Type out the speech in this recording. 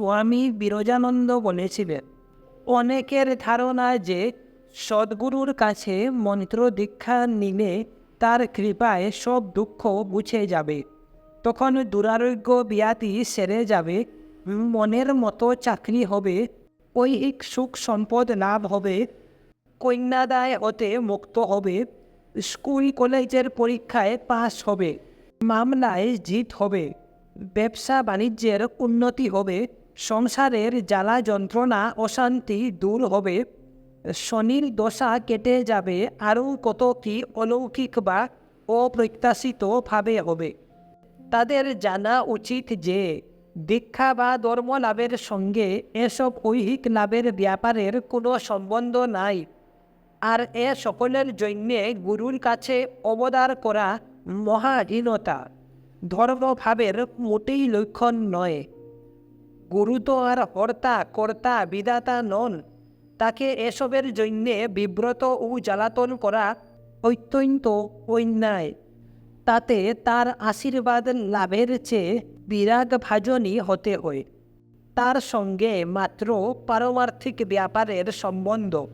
স্বামী বিরজানন্দ বলেছিলেন, অনেকের ধারণা যে সদ্গুরুর কাছে মন্ত্র দীক্ষা নিলে তার কৃপায় সব দুঃখ বুঝে যাবে। তখন দুরারোগ্য ব্যাধি সেরে যাবে, মনের মতো চাকরি হবে ঐহিক সুখ সম্পদ লাভ হবে, কন্যাদায় হতে মুক্ত হবে, স্কুল কলেজের পরীক্ষায় পাস হবে, মামলায় জিত হবে, ব্যবসা বাণিজ্যের উন্নতি হবে সংসারের জ্বালা যন্ত্রণা অশান্তি দূর হবে। শনির দশা কেটে যাবে, আরও কত কি অলৌকিক বা অপ্রত্যাশিতভাবে হবে। তাদের জানা উচিত যে, দীক্ষা বা ধর্ম লাভের সঙ্গে এসব ঐহিক লাভের ব্যাপারের কোনো সম্বন্ধ নাই। আর এ সকলের জন্যে গুরুর কাছে অবদার করা মহাহীনতা। ধর্মভাবের মোটেই লক্ষণ নয়। গুরু তো আর হর্তা, কর্তা, বিধাতা নন। তাকে এসবের জন্যে বিব্রত ও জ্বালাতন করা অত্যন্ত অন্যায়। তাতে তার আশীর্বাদ লাভের চেয়ে বিরাগ ভাজনই হতে হয়। তার সঙ্গে মাত্র পারমার্থিক ব্যাপারের সম্বন্ধ।